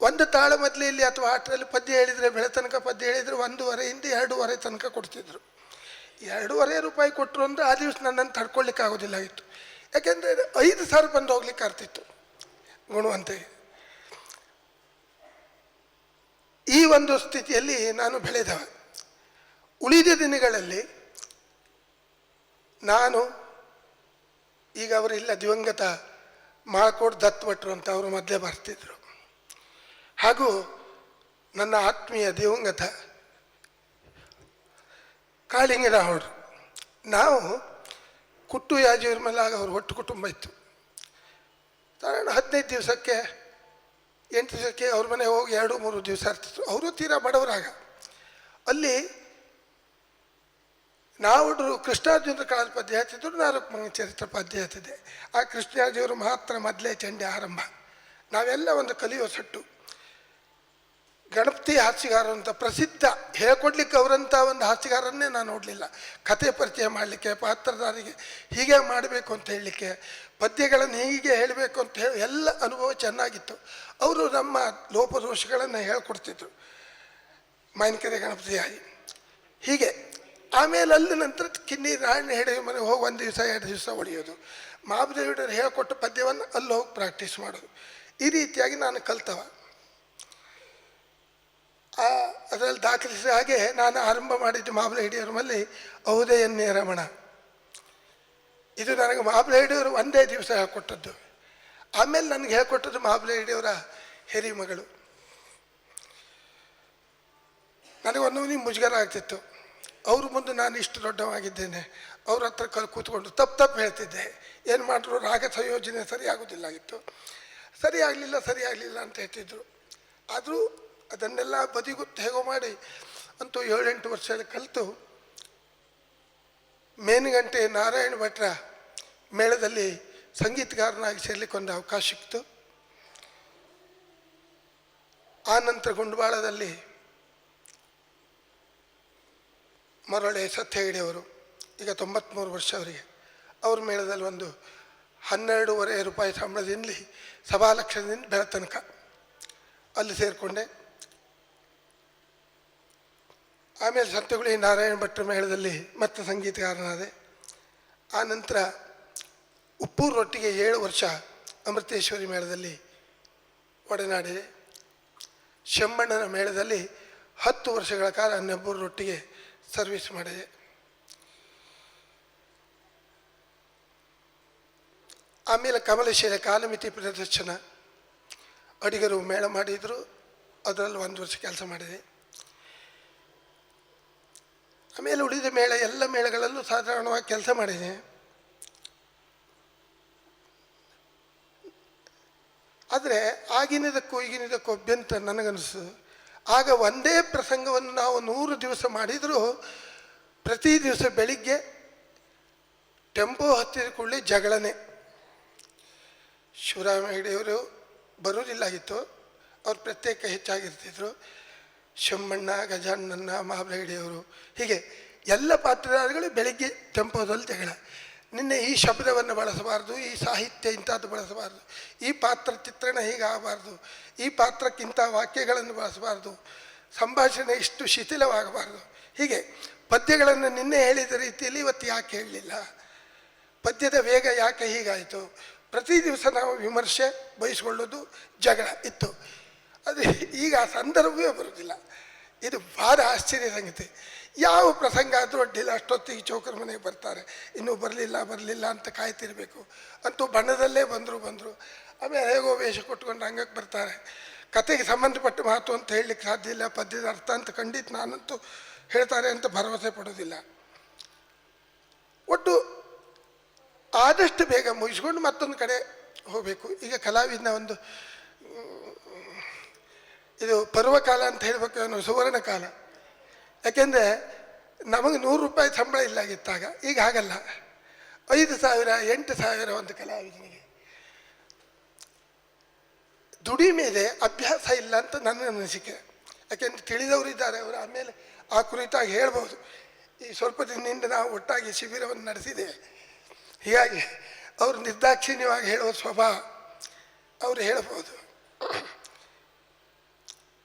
ಆಗ ತಾಳ ಮೊದಲಿಯಲ್ಲಿ ಅಥವಾ ಆಟದಲ್ಲಿ ಪದ್ಯ ಹೇಳಿದರೆ, ಬೆಳೆ ತನಕ ಪದ್ಯ ಹೇಳಿದರೆ ಒಂದೂವರೆಯಿಂದ ಎರಡೂವರೆ ತನಕ ಕೊಡ್ತಿದ್ರು. ಎರಡೂವರೆ ರೂಪಾಯಿ ಕೊಟ್ಟರು ಅಂದರೆ ಆ ದಿವಸ ನನ್ನನ್ನು ತಡ್ಕೊಳ್ಳಿಕ್ಕೆ ಆಗೋದಿಲ್ಲ ಆಯಿತು. ಯಾಕೆಂದರೆ ಐದು ಸಾವಿರ ಬಂದು ಹೋಗ್ಲಿಕ್ಕೆ ಆಗ್ತಿತ್ತು ಗುಣವಂತೆ ಈ ಒಂದು ಸ್ಥಿತಿಯಲ್ಲಿ ನಾನು ಬೆಳೆದವ. ಉಳಿದ ದಿನಗಳಲ್ಲಿ ನಾನು, ಈಗ ಅವರಿಲ್ಲ ದಿವಂಗತ ಮಾಕೋಡ್ ದತ್ ಭಟ್ರು ಅಂತ ಅವರು ಮೊದಲೇ ಬರ್ತಿದ್ರು. ಹಾಗೂ ನನ್ನ ಆತ್ಮೀಯ ದಿವಂಗತ ಕಾಳಿಂಗರಾವ್ರು ನಾವು ಕುಟ್ಟು ಮೇಲೆ ಆಗ ಅವ್ರ ಒಟ್ಟು ಕುಟುಂಬ ಇತ್ತು. ಸಾಧಾರಣ ಹದಿನೈದು ದಿವಸಕ್ಕೆ, ಎಂಟು ದಿವಸಕ್ಕೆ ಅವ್ರ ಮನೆ ಹೋಗಿ ಎರಡು, ಮೂರು ದಿವಸ ಇರ್ತಿದ್ರು ಅವರು ತೀರಾ ಬಡವರಾಗ. ಅಲ್ಲಿ ನಾವು ಕೃಷ್ಣಾರ್ಜುನ ಕಾಲದ ಪದ್ಯ ಹತ್ತಿದ್ರು ನಾಲ್ಕು ಮಂಗ ಚರಿತ್ರ ಪದ್ಯ ಹತ್ತಿದೆ ಆ ಕೃಷ್ಣಾರ್ಜಿಯವರು ಮಾತ್ರ ಮೊದಲೇ ಚಂಡೆ ಆರಂಭ. ನಾವೆಲ್ಲ ಒಂದು ಕಲಿಯುವ ಸಟ್ಟು. ಗಣಪತಿ ಹಾಸ್ಯಗಾರ ಅಂತ ಪ್ರಸಿದ್ಧ. ಹೇಳ್ಕೊಡ್ಲಿಕ್ಕೆ ಅವರಂಥ ಒಂದು ಹಾಸ್ಯಗಾರನ್ನೇ ನಾನು ನೋಡಲಿಲ್ಲ. ಕತೆ ಪರಿಚಯ ಮಾಡಲಿಕ್ಕೆ, ಪಾತ್ರಧಾರಿಗೆ ಹೀಗೆ ಮಾಡಬೇಕು ಅಂತ ಹೇಳಲಿಕ್ಕೆ, ಪದ್ಯಗಳನ್ನು ಹೀಗೆ ಹೇಳಬೇಕು ಅಂತ ಹೇಳಿ ಎಲ್ಲ ಅನುಭವ ಚೆನ್ನಾಗಿತ್ತು. ಅವರು ನಮ್ಮ ಲೋಪದೋಷಗಳನ್ನು ಹೇಳ್ಕೊಡ್ತಿದ್ರು. ಮಾವಿನಕೆರೆ ಗಣಪತಿಯಾಗಿ. ಹೀಗೆ, ಆಮೇಲೆ ಅಲ್ಲಿ ನಂತರ ಕಿನ್ನಿ ರಾಯಣ್ಣ ಹೆಡೆ ಮನೆ ಹೋಗಿ ಒಂದು ದಿವಸ, ಎರಡು ದಿವಸ ಹೊಡೆಯೋದು ಮಹಾಬಲಿಯವರು ಹೇಳ್ಕೊಟ್ಟ ಪದ್ಯವನ್ನು ಅಲ್ಲಿ ಹೋಗಿ ಪ್ರಾಕ್ಟೀಸ್ ಮಾಡೋದು. ಈ ರೀತಿಯಾಗಿ ನಾನು ಕಲ್ತವ. ಅದರಲ್ಲಿ ದಾಖಲಿಸಿದ ಹಾಗೆ ನಾನು ಆರಂಭ ಮಾಡಿದ್ದು ಮಾಬಲ ಹಿಡಿಯೋರ ಮಲ್ಲಿ ಔದಯನ್ನೇ ರಮಣ. ಇದು ನನಗೆ ಮಾಬಲ ಹಿಡಿಯೋರು ಒಂದೇ ದಿವಸ ಹೇಳ್ಕೊಟ್ಟದ್ದು. ಆಮೇಲೆ ನನಗೆ ಹೇಳ್ಕೊಟ್ಟದ್ದು ಮಾಬಲ ಹಿಡಿಯವರ ಹಿರಿ ಮಗಳು ನನಗೆ ಒಂದೊಂದು ಮುಜುಗರ ಆಗ್ತಿತ್ತು. ಅವ್ರ ಮುಂದೆ ನಾನು ಇಷ್ಟು ದೊಡ್ಡವಾಗಿದ್ದೇನೆ. ಅವ್ರ ಹತ್ರ ಕಲ್ ಕೂತ್ಕೊಂಡು ತಪ್ಪು ತಪ್ಪು ಹೇಳ್ತಿದ್ದೆ. ಏನು ಮಾಡಿದ್ರು? ರಾಗ ಸಂಯೋಜನೆ ಸರಿ ಆಗೋದಿಲ್ಲಾಗಿತ್ತು ಸರಿ ಆಗಲಿಲ್ಲ ಸರಿ ಆಗಲಿಲ್ಲ ಅಂತ ಹೇಳ್ತಿದ್ರು. ಆದರೂ ಅದನ್ನೆಲ್ಲ ಬದಿಗುತ್ತು ಹೇಗೋ ಮಾಡಿ ಅಂತೂ ಏಳೆಂಟು ವರ್ಷ ಕಲಿತು ಮೇನುಗಂಟೆ ನಾರಾಯಣ ಭಟ್ರ ಮೇಳದಲ್ಲಿ ಸಂಗೀತಗಾರನಾಗಿ ಸೇರ್ಲಿಕ್ಕೆ ಒಂದು ಅವಕಾಶ ಸಿಕ್ತು ಆ ನಂತರ ಮರಳೆ ಸತ್ಯ ಈಗ ತೊಂಬತ್ತ್ಮೂರು ವರ್ಷ ಅವರಿಗೆ ಅವ್ರ ಮೇಳದಲ್ಲಿ ಒಂದು ಹನ್ನೆರಡೂವರೆ ರೂಪಾಯಿ ಸಂಬಳದಿಂದಲಿ ಸಭಾ ಲಕ್ಷದಿಂದ ಬೆಳ ತನಕ ಅಲ್ಲಿ ಸೇರಿಕೊಂಡೆ. ಆಮೇಲೆ ಸತ್ಯಗುಳಿ ನಾರಾಯಣ ಭಟ್ರ ಮೇಳದಲ್ಲಿ ಮತ್ತೆ ಸಂಗೀತಗಾರನಾದೆ. ಆ ನಂತರ ಉಪ್ಪೂರೊಟ್ಟಿಗೆ ಏಳು ವರ್ಷ ಅಮೃತೇಶ್ವರಿ ಮೇಳದಲ್ಲಿ ಒಡನಾಡಿದೆ ಶಮ್ಮಣ್ಣನ ಮೇಳದಲ್ಲಿ ಹತ್ತು ವರ್ಷಗಳ ಕಾಲ ನೆಬ್ಬೂರೊಟ್ಟಿಗೆ ಸರ್ವಿಸ್ ಮಾಡಿದೆ. ಆಮೇಲೆ ಕಮಲೇಶ್ವರ ಕಾಲಮಿತಿ ಪ್ರದರ್ಶನ. ಅಡಿಗರು ಮೇಳ ಮಾಡಿದರು. ಅದರಲ್ಲಿ ಒಂದು ವರ್ಷ ಕೆಲಸ ಮಾಡಿದೆ. ಆಮೇಲೆ ಉಳಿದ ಮೇಳ, ಎಲ್ಲ ಮೇಳಗಳಲ್ಲೂ ಸಾಧಾರಣವಾಗಿ ಕೆಲಸ ಮಾಡಿದೆ. ಆದರೆ ಆಗಿನದಕ್ಕೂ ಈಗಿನದಕ್ಕೂ ಅಭ್ಯಂತ ನನಗನ್ನಿಸ್ತು ಆಗ ಒಂದೇ ಪ್ರಸಂಗವನ್ನು ನಾವು ನೂರು ದಿವಸ ಮಾಡಿದರೂ ಪ್ರತಿ ದಿವಸ ಬೆಳಿಗ್ಗೆ ಟೆಂಪೋ ಹತ್ತಿದ ಕೂಡಲೇ ಜಗಳನೆ. ಶಿವರಾಮ ಹೆಗಡೆಯವರು ಬರೋದಿಲ್ಲಾಗಿತ್ತು ಅವ್ರು ಪ್ರತ್ಯೇಕ ಹೆಚ್ಚಾಗಿರ್ತಿದ್ರು. ಶಮ್ಮಣ್ಣ ಗಜಾನನ್ನ ಮಹಾಬಲ ಹೀಗೆ ಎಲ್ಲ ಪಾತ್ರಧಾರಿಗಳು ಬೆಳಗ್ಗೆ ಟೆಂಪೋದಲ್ಲಿ ತೆಗಳ. ನಿನ್ನೆ ಈ ಶಬ್ದವನ್ನು ಬಳಸಬಾರ್ದು, ಈ ಸಾಹಿತ್ಯ ಇಂಥದ್ದು ಬಳಸಬಾರ್ದು, ಈ ಪಾತ್ರ ಚಿತ್ರಣ ಹೀಗಾಗಬಾರ್ದು ಈ ಪಾತ್ರಕ್ಕಿಂತ ವಾಕ್ಯಗಳನ್ನು ಬಳಸಬಾರ್ದು, ಸಂಭಾಷಣೆ ಇಷ್ಟು ಶಿಥಿಲವಾಗಬಾರ್ದು. ಹೀಗೆ ಪದ್ಯಗಳನ್ನು ನಿನ್ನೆ ಹೇಳಿದ ರೀತಿಯಲ್ಲಿ ಇವತ್ತು ಯಾಕೆ ಹೇಳಲಿಲ್ಲ? ಪದ್ಯದ ವೇಗ ಯಾಕೆ ಹೀಗಾಯಿತು? ಪ್ರತಿ ದಿವಸ ನಾವು ವಿಮರ್ಶೆ ಬಯಸ್ಕೊಳ್ಳೋದು ಜಗಳ ಇತ್ತು. ಅದು ಈಗ ಸಂದರ್ಭವೇ ಬರೋದಿಲ್ಲ ಇದು ಭಾಳ ಆಶ್ಚರ್ಯ ಸಂಗತಿ. ಯಾವ ಪ್ರಸಂಗ ಆದರೂ ಅಡ್ಡಿಲ್ಲ ಅಷ್ಟೊತ್ತಿಗೆ ಚೌಕರ ಮನೆಗೆ ಬರ್ತಾರೆ. ಇನ್ನೂ ಬರಲಿಲ್ಲ ಬರಲಿಲ್ಲ ಅಂತ ಕಾಯ್ತಿರಬೇಕು. ಅಂತೂ ಬಣ್ಣದಲ್ಲೇ ಬಂದರು ಬಂದರು. ಆಮೇಲೆ ಹೇಗೋ ವೇಷ ಕೊಟ್ಕೊಂಡು ರಂಗಕ್ಕೆ ಬರ್ತಾರೆ. ಕತೆಗೆ ಸಂಬಂಧಪಟ್ಟ ಮಾತು ಅಂತ ಹೇಳಲಿಕ್ಕೆ ಸಾಧ್ಯ ಇಲ್ಲ, ಪದ್ಯದ ಅರ್ಥ ಅಂತ ಖಂಡಿತ ನಾನಂತೂ ಹೇಳ್ತಾರೆ ಅಂತ ಭರವಸೆ ಪಡೋದಿಲ್ಲ. ಒಟ್ಟು ಆದಷ್ಟು ಬೇಗ ಮುಗಿಸ್ಕೊಂಡು ಮತ್ತೊಂದು ಕಡೆ ಹೋಗಬೇಕು. ಈಗ ಕಲಾವಿದನ ಒಂದು ಇದು ಪರ್ವಕಾಲ ಅಂತ ಹೇಳಬೇಕು ಏನು ಸುವರ್ಣ ಕಾಲ. ಯಾಕೆಂದರೆ ನಮಗೆ ನೂರು ರೂಪಾಯಿ ಸಂಬಳ ಇಲ್ಲ ಆಗಿತ್ತಾಗ ಈಗ ಹಾಗಲ್ಲ. ಐದು ಸಾವಿರ, ಎಂಟು ಸಾವಿರ ಒಂದು ಕಲಾವಿದನಿಗೆ. ದುಡಿಮೆ ಇದೆ ಅಭ್ಯಾಸ ಇಲ್ಲ ಅಂತ ನನ್ನ ಅನಿಸಿಕೆ. ಯಾಕೆಂದ್ರೆ ತಿಳಿದವರು ಇದ್ದಾರೆ, ಅವರು ಆಮೇಲೆ ಆ ಕುರಿತಾಗಿ ಹೇಳ್ಬೋದು. ಈ ಸ್ವಲ್ಪ ದಿನದಿಂದ ನಾವು ಒಟ್ಟಾಗಿ ಶಿಬಿರವನ್ನು ನಡೆಸಿದೆ. ಹೀಗಾಗಿ ಅವರು ನಿರ್ದಾಕ್ಷಿಣ್ಯವಾಗಿ ಹೇಳುವ ಸ್ವಭಾವ ಅವರು ಹೇಳಬಹುದು.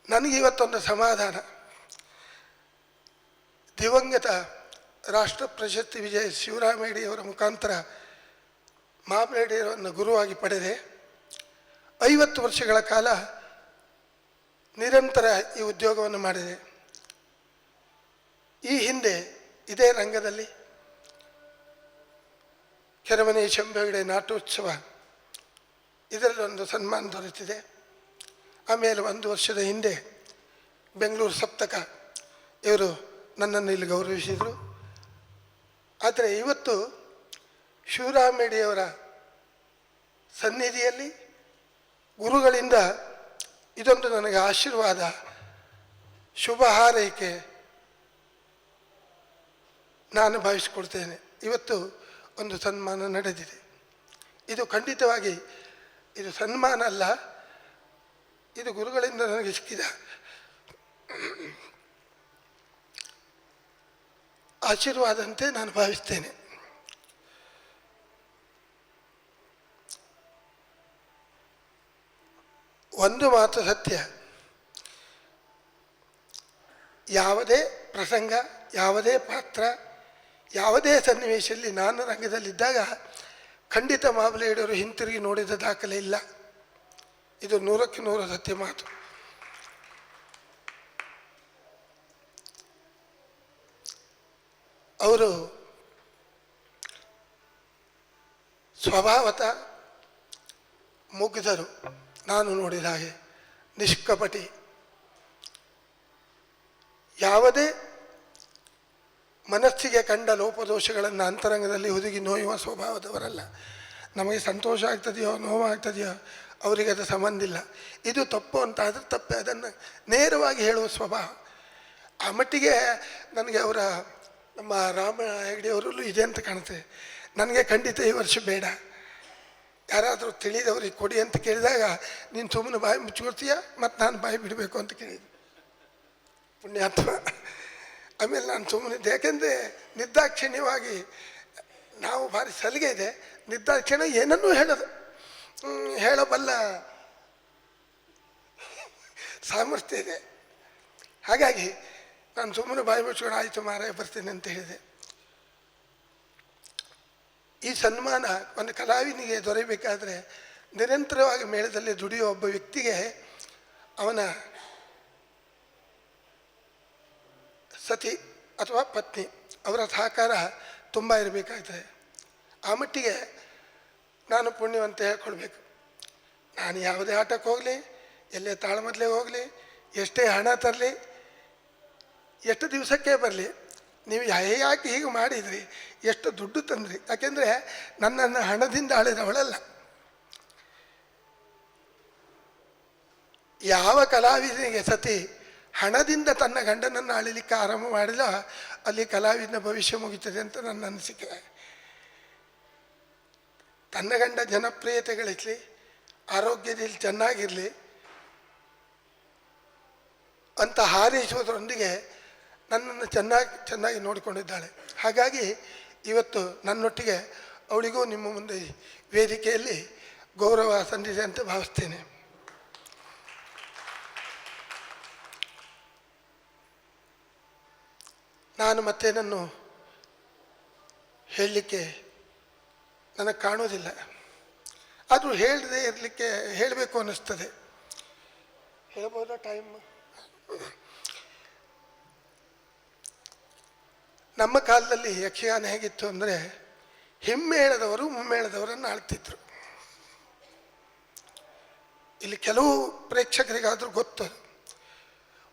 ನನಗೆ ಇವತ್ತೊಂದು ಸಮಾಧಾನ. ದಿವಂಗತ ರಾಷ್ಟ್ರ ಪ್ರಶಸ್ತಿ ವಿಜಯ ಶಿವರಾಮೇಡಿಯವರ ಮುಖಾಂತರ ಮಾಬೇಡಿಯವರನ್ನು ಗುರುವಾಗಿ ಪಡೆದೆ. ಐವತ್ತು ವರ್ಷಗಳ ಕಾಲ ನಿರಂತರ ಈ ಉದ್ಯೋಗವನ್ನು ಮಾಡಿದೆ. ಈ ಹಿಂದೆ ಇದೇ ರಂಗದಲ್ಲಿ ಕೆರಮನೆ ಶಂಭೆಗಡೆ ನಾಟೋತ್ಸವ ಇದರಲ್ಲೊಂದು ಸನ್ಮಾನ ದೊರೆತಿದೆ. ಆಮೇಲೆ ಒಂದು ವರ್ಷದ ಹಿಂದೆ ಬೆಂಗಳೂರು ಸಪ್ತಕ, ಇವರು ನನ್ನನ್ನು ಇಲ್ಲಿ ಗೌರವಿಸಿದರು. ಆದರೆ ಇವತ್ತು ಶಿವರಾಮೇಡಿಯವರ ಸನ್ನಿಧಿಯಲ್ಲಿ ಗುರುಗಳಿಂದ ಇದೊಂದು ನನಗೆ ಆಶೀರ್ವಾದ, ಶುಭ ಹಾರೈಕೆ ನಾನು ಭಾವಿಸಿಕೊಡ್ತೇನೆ. ಇವತ್ತು ಒಂದು ಸನ್ಮಾನ ನಡೆದಿದೆ. ಇದು ಖಂಡಿತವಾಗಿ ಇದು ಸನ್ಮಾನ ಅಲ್ಲ ಇದು ಗುರುಗಳಿಂದ ನನಗೆ ಸಿಕ್ಕಿದ. ಆಶೀರ್ವಾದಂತೆ ನಾನು ಭಾವಿಸ್ತೇನೆ. ಒಂದು ಮಾತು ಸತ್ಯ. ಯಾವುದೇ ಪ್ರಸಂಗ, ಯಾವುದೇ ಪಾತ್ರ, ಯಾವುದೇ ಸನ್ನಿವೇಶದಲ್ಲಿ ನಾನು ರಂಗದಲ್ಲಿದ್ದಾಗ ಖಂಡಿತ ಮಾಬಲೇಡರು ಹಿಂತಿರುಗಿ ನೋಡಿದ ದಾಖಲೆ ಇಲ್ಲ. ಇದು ನೂರಕ್ಕೆ ನೂರು ಸತ್ಯ ಮಾತು. ಅವರು ಸ್ವಭಾವತ ಮುಗ್ಧರು ನಾನು ನೋಡಿದ ಹಾಗೆ ನಿಷ್ಕಪಟಿ. ಯಾವುದೇ ಮನಸ್ಸಿಗೆ ಕಂಡ ಲೋಪದೋಷಗಳನ್ನು ಅಂತರಂಗದಲ್ಲಿ ಹುದುಗಿ ನೋಯುವ ಸ್ವಭಾವದವರಲ್ಲ. ನಮಗೆ ಸಂತೋಷ ಆಗ್ತದೆಯೋ ನೋವಾಗ್ತದೆಯೋ ಅವರಿಗೆ ಅದು ಸಂಬಂಧ ಇಲ್ಲ. ಇದು ತಪ್ಪು ಅಂತ ಆದರೆ ತಪ್ಪೆ. ಅದನ್ನು ನೇರವಾಗಿ ಹೇಳುವ ಸ್ವಭಾವ. ಆ ಮಟ್ಟಿಗೆ ನನಗೆ ಅವರ ನಮ್ಮ ರಾಮ ಹೆಗಡೆಯವರಲ್ಲೂ ಇದೆ ಅಂತ ಕಾಣುತ್ತೆ. ನನಗೆ ಖಂಡಿತ ಈ ವರ್ಷ ಬೇಡ. ಯಾರಾದರೂ ತಿಳಿದವ್ರಿಗೆ ಕೊಡಿ ಅಂತ ಕೇಳಿದಾಗ, ನೀನು ಸುಮ್ಮನೆ ಬಾಯಿ ಮುಚ್ಕೊಳ್ತೀಯ ಮತ್ತು ನಾನು ಬಾಯಿ ಬಿಡಬೇಕು ಅಂತ ಕೇಳಿದೆ. ಪುಣ್ಯಾತ್ಮ. ಆಮೇಲೆ ನಾನು ಸುಮ್ಮನಿದ್ದೆ ಯಾಕೆಂದರೆ ನಿರ್ದಾಕ್ಷಿಣ್ಯವಾಗಿ ನಾವು ಭಾರಿ ಸಲಿಗೆ ಇದೆ. ನಿರ್ದಾಕ್ಷಿಣ್ಯ ಏನನ್ನೂ ಹೇಳೋದು. ಹೇಳಬಲ್ಲ. ಸಾಮರ್ಥ್ಯ ಇದೆ. ಹಾಗಾಗಿ ನಾನು ಸುಮ್ಮನೆ ಬಾಯಿ ಆಯಿತು ಮಾರಾಯ, ಬರ್ತೀನಿ ಅಂತ ಹೇಳಿದೆ. ಈ ಸನ್ಮಾನ ಒಂದು ಕಲಾವಿನಿಗೆ ದೊರೆಯಬೇಕಾದ್ರೆ ನಿರಂತರವಾಗಿ ಮೇಳದಲ್ಲಿ ದುಡಿಯುವ ಒಬ್ಬ ವ್ಯಕ್ತಿಗೆ ಅವನ ಸತಿ ಅಥವಾ ಪತ್ನಿ ಅವರ ಸಹಕಾರ ತುಂಬ ಇರಬೇಕಾಗ್ತದೆ ಆ ಮಟ್ಟಿಗೆ ನಾನು ಪುಣ್ಯವಂತ ಹೇಳ್ಕೊಳ್ಬೇಕು. ನಾನು ಯಾವುದೇ ಆಟಕ್ಕೆ ಹೋಗಲಿ, ಎಲ್ಲೇ ತಾಳ್ಮದ್ಲೇ ಹೋಗಲಿ, ಎಷ್ಟೇ ಹಣ ತರಲಿ, ಎಷ್ಟು ದಿವಸಕ್ಕೆ ಬರಲಿ, ನೀವು ಯಾಕೆ ಹೀಗೆ ಮಾಡಿದ್ರಿ, ಎಷ್ಟು ದುಡ್ಡು ತಂದ್ರಿ. ಯಾಕೆಂದರೆ ನನ್ನನ್ನು ಹಣದಿಂದ ಆಳಿದವಳಲ್ಲ ಯಾವ ಕಲಾವಿದನಿಗೆ ಸತಿ ಹಣದಿಂದ ತನ್ನ ಗಂಡನನ್ನು ಆಳಿಲಿಕ್ಕೆ ಆರಂಭ ಮಾಡಿದ, ಅಲ್ಲಿ ಕಲಾವಿದನ ಭವಿಷ್ಯ ಮುಗಿತದೆ ಅಂತ ನನ್ನ ಅನಿಸಿಕೆ. ತನ್ನ ಗಂಡ ಜನಪ್ರಿಯತೆ ಗಳಿಸಲಿ ಆರೋಗ್ಯದಲ್ಲಿ ಚೆನ್ನಾಗಿರಲಿ, ಅಂತ ಹಾರೈಸುವುದರೊಂದಿಗೆ ನನ್ನನ್ನು ಚೆನ್ನಾಗಿ ಚೆನ್ನಾಗಿ ನೋಡಿಕೊಂಡಿದ್ದಾಳೆ. ಹಾಗಾಗಿ ಇವತ್ತು ನನ್ನೊಟ್ಟಿಗೆ ಅವಳಿಗೂ ನಿಮ್ಮ ಮುಂದೆ ವೇದಿಕೆಯಲ್ಲಿ ಗೌರವ ಸಂದಿದೆ ಅಂತ ಭಾವಿಸ್ತೇನೆ. ನಾನು ಮತ್ತೇನನ್ನು ಹೇಳಲಿಕ್ಕೆ ನನಗೆ ಕಾಣೋದಿಲ್ಲ. ಆದರೂ ಹೇಳದೆ ಇರಲಿಕ್ಕೆ ಹೇಳಬೇಕು ಅನ್ನಿಸ್ತದೆ. ಹೇಳ್ಬೋದಾ ಟೈಮ್ ನಮ್ಮ ಕಾಲದಲ್ಲಿ ಯಕ್ಷಗಾನ ಹೇಗಿತ್ತು ಅಂದರೆ ಹಿಮ್ಮೇಳದವರು ಮುಮ್ಮೇಳದವರನ್ನು ಆಳ್ತಿದ್ರು. ಇಲ್ಲಿ ಕೆಲವು ಪ್ರೇಕ್ಷಕರಿಗಾದರೂ ಗೊತ್ತು.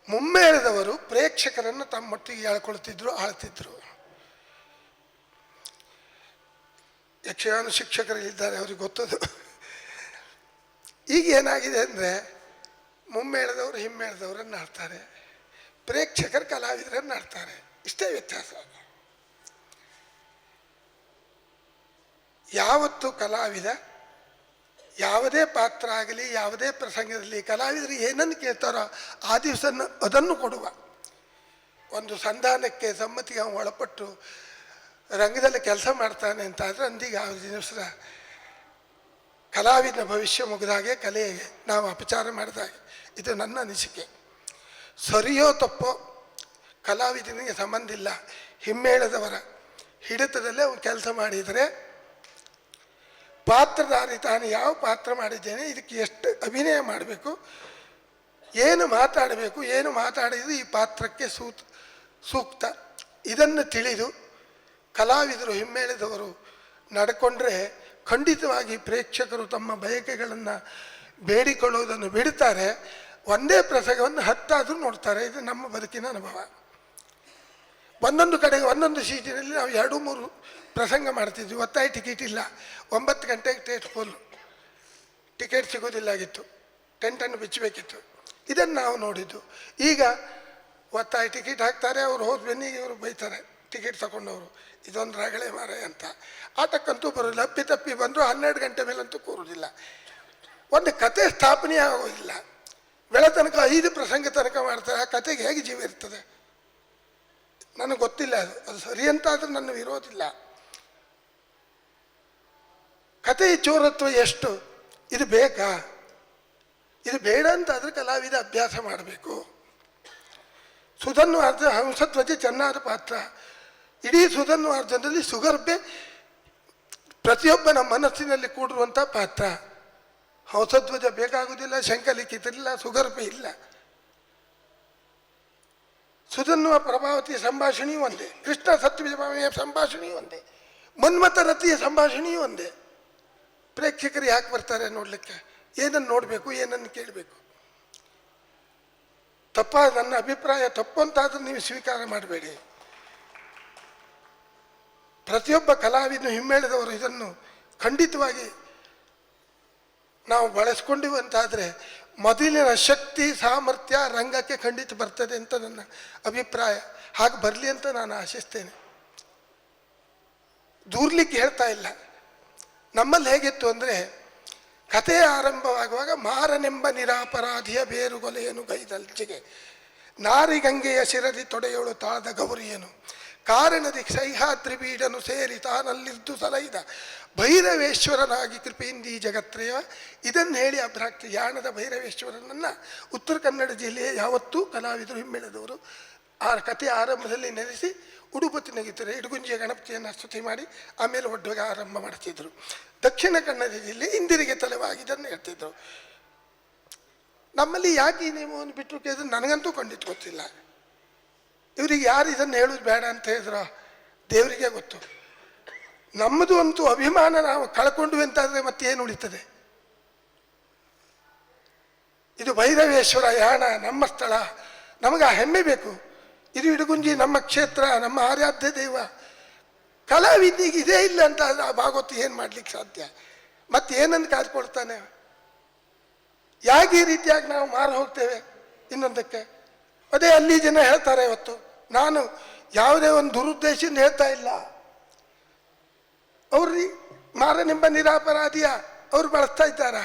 ಮುಮ್ಮೇಳದವರು ಪ್ರೇಕ್ಷಕರನ್ನು ತಮ್ಮೊಟ್ಟಿಗೆ ಹೇಳ್ಕೊಳ್ತಿದ್ರು ಆಳ್ತಿದ್ರು. ಯಕ್ಷಗಾನ ಶಿಕ್ಷಕರಿದ್ದಾರೆ ಅವ್ರಿಗೆ ಗೊತ್ತದು. ಈಗ ಏನಾಗಿದೆ ಅಂದರೆ, ಮುಮ್ಮೇಳದವರು ಹಿಮ್ಮೇಳದವರನ್ನು ಆಡ್ತಾರೆ, ಪ್ರೇಕ್ಷಕರು ಕಲಾವಿದರನ್ನು ಆಡ್ತಾರೆ. ಇಷ್ಟೇ ವ್ಯತ್ಯಾಸ ಯಾವತ್ತು ಕಲಾವಿದ ಯಾವುದೇ ಪಾತ್ರ ಆಗಲಿ, ಯಾವುದೇ ಪ್ರಸಂಗದಲ್ಲಿ ಕಲಾವಿದರು ಏನನ್ನು ಕೇಳ್ತಾರೋ ಆ ದಿವಸ ಅದನ್ನು ಕೊಡುವ. ಒಂದು ಸಂಧಾನಕ್ಕೆ ಸಮ್ಮತಿಗೆ ಒಳಪಟ್ಟು ರಂಗದಲ್ಲಿ ಕೆಲಸ ಮಾಡ್ತಾನೆ ಅಂತ ಆದರೆ ಅಂದಿಗೆ ಆ ದಿವಸ ಕಲಾವಿದನ ಭವಿಷ್ಯ ಮುಗಿದಾಗೆ ಕಲೆ ನಾವು ಅಪಚಾರ ಮಾಡಿದಾಗೆ. ಇದು ನನ್ನ ಅನಿಸಿಕೆ. ಸರಿಯೋ ತಪ್ಪೋ ಕಲಾವಿದನಿಗೆ ಸಂಬಂಧ ಇಲ್ಲ. ಹಿಮ್ಮೇಳದವರ ಹಿಡಿತದಲ್ಲೇ ಅವನು ಕೆಲಸ ಮಾಡಿದರೆ ಪಾತ್ರಧಾರಿ ತಾನು ಯಾವ ಪಾತ್ರ ಮಾಡಿದ್ದೇನೆ, ಇದಕ್ಕೆ ಎಷ್ಟು ಅಭಿನಯ ಮಾಡಬೇಕು, ಏನು ಮಾತಾಡಬೇಕು, ಏನು ಮಾತಾಡಿದ್ದು ಈ ಪಾತ್ರಕ್ಕೆ ಸೂತ್ ಸೂಕ್ತ. ಇದನ್ನು ತಿಳಿದು ಕಲಾವಿದರು ಹಿಮ್ಮೇಳಿದವರು ನಡ್ಕೊಂಡ್ರೆ ಖಂಡಿತವಾಗಿ ಪ್ರೇಕ್ಷಕರು ತಮ್ಮ ಬಯಕೆಗಳನ್ನು ಬೇಡಿಕೊಳ್ಳುವುದನ್ನು ಬಿಡ್ತಾರೆ ಒಂದೇ ಪ್ರಸಂಗವನ್ನು ಹತ್ತಾದರೂ ನೋಡ್ತಾರೆ. ಇದು ನಮ್ಮ ಬದುಕಿನ ಅನುಭವ. ಒಂದೊಂದು ಕಡೆ, ಒಂದೊಂದು ಸೀಟಿನಲ್ಲಿ ನಾವು ಎರಡು, ಮೂರು ಪ್ರಸಂಗ ಮಾಡ್ತಿದ್ವಿ. ಒತ್ತಾಯ ಟಿಕೆಟ್ ಇಲ್ಲ. ಒಂಬತ್ತು ಗಂಟೆಗೆ ಟೇಟ್ ಫುಲ್. ಟಿಕೆಟ್ ಸಿಗೋದಿಲ್ಲಾಗಿತ್ತು ಟೆಂಟನ್ನು ಬಿಚ್ಚಬೇಕಿತ್ತು. ಇದನ್ನು ನಾವು ನೋಡಿದ್ದು. ಈಗ ಒತ್ತಾಯ ಟಿಕೆಟ್ ಹಾಕ್ತಾರೆ. ಅವರು ಹೋದ ಬೆನ್ನಿಗೆ ಇವರು ಬೈತಾರೆ. ಟಿಕೆಟ್ ತಗೊಂಡವರು. ಇದೊಂದು ರಗಳೆ ಮಾರೆ ಅಂತ. ಆಟಕ್ಕಂತೂ ಬರೋದಿಲ್ಲ. ಅಪ್ಪಿ ತಪ್ಪಿ ಬಂದರೂ ಹನ್ನೆರಡು ಗಂಟೆ ಮೇಲಂತೂ ಕೂರೋದಿಲ್ಲ. ಒಂದು ಕತೆ ಸ್ಥಾಪನೆ ಆಗೋದಿಲ್ಲ. ಬೆಳೆ ತನಕ ಐದು ಪ್ರಸಂಗ ತನಕ ಮಾಡ್ತಾರೆ. ಆ ಕತೆಗೆ ಹೇಗೆ ಜೀವ ಇರ್ತದೆ? ನನಗೆ ಗೊತ್ತಿಲ್ಲ ಅದು. ಅದು ಸರಿ ಅಂತಾದರೂ ನನ್ನ ವಿರೋಧಿಲ್ಲ. ಕತೆಯ ಚೋರತ್ವ ಎಷ್ಟು? ಇದು ಬೇಕಾ? ಇದು ಬೇಡ ಅಂತಾದ್ರೆ ಕಲಾವಿದ ಅಭ್ಯಾಸ ಮಾಡಬೇಕು. ಸುಧನ್ನು ಅರ್ಧ ಹಂಸಧ್ವಜ ಚೆನ್ನಾದ ಪಾತ್ರ. ಇಡೀ ಸುಧನ್ ಅರ್ಧದಲ್ಲಿ ಸುಗರ್ಭೆ ಪ್ರತಿಯೊಬ್ಬನ ಮನಸ್ಸಿನಲ್ಲಿ ಕೂಡಿರುವಂಥ ಪಾತ್ರ. ಹಂಸಧ್ವಜ ಬೇಕಾಗುವುದಿಲ್ಲ ಶಂಕಲಿಖಿತಿಲ್ಲ ಸುಗರ್ಭೆ ಇಲ್ಲ. ಸುಧನ್ವ ಪ್ರಭಾವತಿಯ ಸಂಭಾಷಣೆಯೂ ಒಂದೇ, ಕೃಷ್ಣ ಸತ್ಯಭಾವಿಯ ಸಂಭಾಷಣೆಯೂ ಒಂದೇ, ಮನ್ಮಥ ರತಿಯ ಸಂಭಾಷಣೆಯೂ ಒಂದೇ. ಪ್ರೇಕ್ಷಕರು ಯಾಕೆ ಬರ್ತಾರೆ ನೋಡಲಿಕ್ಕೆ? ಏನನ್ನು ನೋಡಬೇಕು, ಏನನ್ನು ಕೇಳಬೇಕು? ತಪ್ಪ ನನ್ನ ಅಭಿಪ್ರಾಯ ತಪ್ಪು ಅಂತಾದರೂ ನೀವು ಸ್ವೀಕಾರ ಮಾಡಬೇಡಿ. ಪ್ರತಿಯೊಬ್ಬ ಕಲಾವಿದ ಹಿಮ್ಮೇಳದವರು ಇದನ್ನು ಖಂಡಿತವಾಗಿ ನಾವು ಬಳಸ್ಕೊಂಡಿವಂತಾದರೆ ಮೊದಲಿನ ಶಕ್ತಿ, ಸಾಮರ್ಥ್ಯ, ರಂಗಕ್ಕೆ ಖಂಡಿತ ಬರ್ತದೆ ಅಂತ ನನ್ನ ಅಭಿಪ್ರಾಯ. ಹಾಗೆ ಬರಲಿ ಅಂತ ನಾನು ಆಶಿಸ್ತೇನೆ. ದೂರ್ಲಿಕ್ಕೆ ಹೇಳ್ತಾ ಇಲ್ಲ. ನಮ್ಮಲ್ಲಿ ಹೇಗಿತ್ತು ಅಂದರೆ ಕಥೆ ಆರಂಭವಾಗುವಾಗ ಮಾರನೆಂಬ ನಿರಾಪರಾಧಿಯ ಬೇರುಗೊಲೆಯನ್ನು ಗೈದಲ್ಚಿಗೆ ನಾರಿಗಂಗೆಯ ಶಿರದಿ ತೊಡೆಯೋಳು ತಾದ ಗೌರಿಯನು. ಕಾರಣದಿ ಸಹ್ಯಾದ್ರಿ ಬೀಡನು ಸೇರಿ ತಾನಲ್ಲಿದ್ದು ಸಲೈದ ಭೈರವೇಶ್ವರನಾಗಿ ಕೃಪೆಯಿಂದ ಜಗತ್ರಯ ಇದನ್ನು ಹೇಳಿ ಅಭ್ರಾಕ್ತಿ ಯಾಣದ ಭೈರವೇಶ್ವರನನ್ನು ಉತ್ತರ ಕನ್ನಡ ಜಿಲ್ಲೆಯ ಯಾವತ್ತೂ ಕಲಾವಿದರು ಹಿಮ್ಮೆಳೆದವರು. ಆ ಕಥೆ ಆರಂಭದಲ್ಲಿ ನೆನೆಸಿ ಉಡುಪತಿ ನಗಿತರೆ ಇಡುಗುಂಜಿಯ ಗಣಪತಿಯನ್ನು ಸ್ತುತಿ ಮಾಡಿ ಆಮೇಲೆ ಒಡ್ಡೋಗಿ ಆರಂಭ ಮಾಡ್ತಿದ್ರು. ದಕ್ಷಿಣ ಕನ್ನಡ ಜಿಲ್ಲೆ ಇಂದಿರಿಗೆ ತಲೆವಾಗಿ ಇದನ್ನು ಹೇಳ್ತಿದ್ರು. ನಮ್ಮಲ್ಲಿ ಯಾಕೆ ಈ ನಿಯಮವನ್ನು ಬಿಟ್ಟು ಕೇಳಿದ್ರೆ ನನಗಂತೂ ಖಂಡಿತ ಗೊತ್ತಿಲ್ಲ. ಇವರಿಗೆ ಯಾರು ಇದನ್ನು ಹೇಳೋದು ಬೇಡ ಅಂತ ಹೇಳಿದ್ರ ದೇವರಿಗೆ ಗೊತ್ತು. ನಮ್ಮದು ಅಂತೂ ಅಭಿಮಾನ ನಾವು ಕಳ್ಕೊಂಡ್ವಿ ಅಂತಾದರೆ ಏನು ಉಳಿತದೆ? ಇದು ಭೈರವೇಶ್ವರ ಯಾಣ, ನಮ್ಮ ಸ್ಥಳ, ನಮಗೆ ಆ ಹೆಮ್ಮೆ ಬೇಕು. ಇದು ಇಡಗುಂಜಿ ನಮ್ಮ ಕ್ಷೇತ್ರ, ನಮ್ಮ ಆರಾಧ್ಯ ದೈವ. ಕಲಾವಿದಿಗೆ ಇದೇ ಇಲ್ಲ ಅಂತ ಆ ಭಾಗವತ್ ಏನು ಮಾಡ್ಲಿಕ್ಕೆ ಸಾಧ್ಯ? ಮತ್ತೆ ಏನನ್ನು ಕಾದ್ಕೊಳ್ತಾನೆ ಯಾಕೆ ಈ ರೀತಿಯಾಗಿ ನಾವು ಮಾರು ಹೋಗ್ತೇವೆ ಇನ್ನೊಂದಕ್ಕೆ? ಅದೇ ಅಲ್ಲಿ ಜನ ಹೇಳ್ತಾರೆ ಇವತ್ತು, ನಾನು ಯಾವುದೇ ಒಂದು ದುರುದ್ದೇಶದಿಂದ ಹೇಳ್ತಾ ಇಲ್ಲ. ಅವ್ರಿ ಮಾರನೆಂಬ ನಿರಾಪರಾಧಿಯ, ಅವ್ರು ಬಳಸ್ತಾ ಇದ್ದಾರಾ?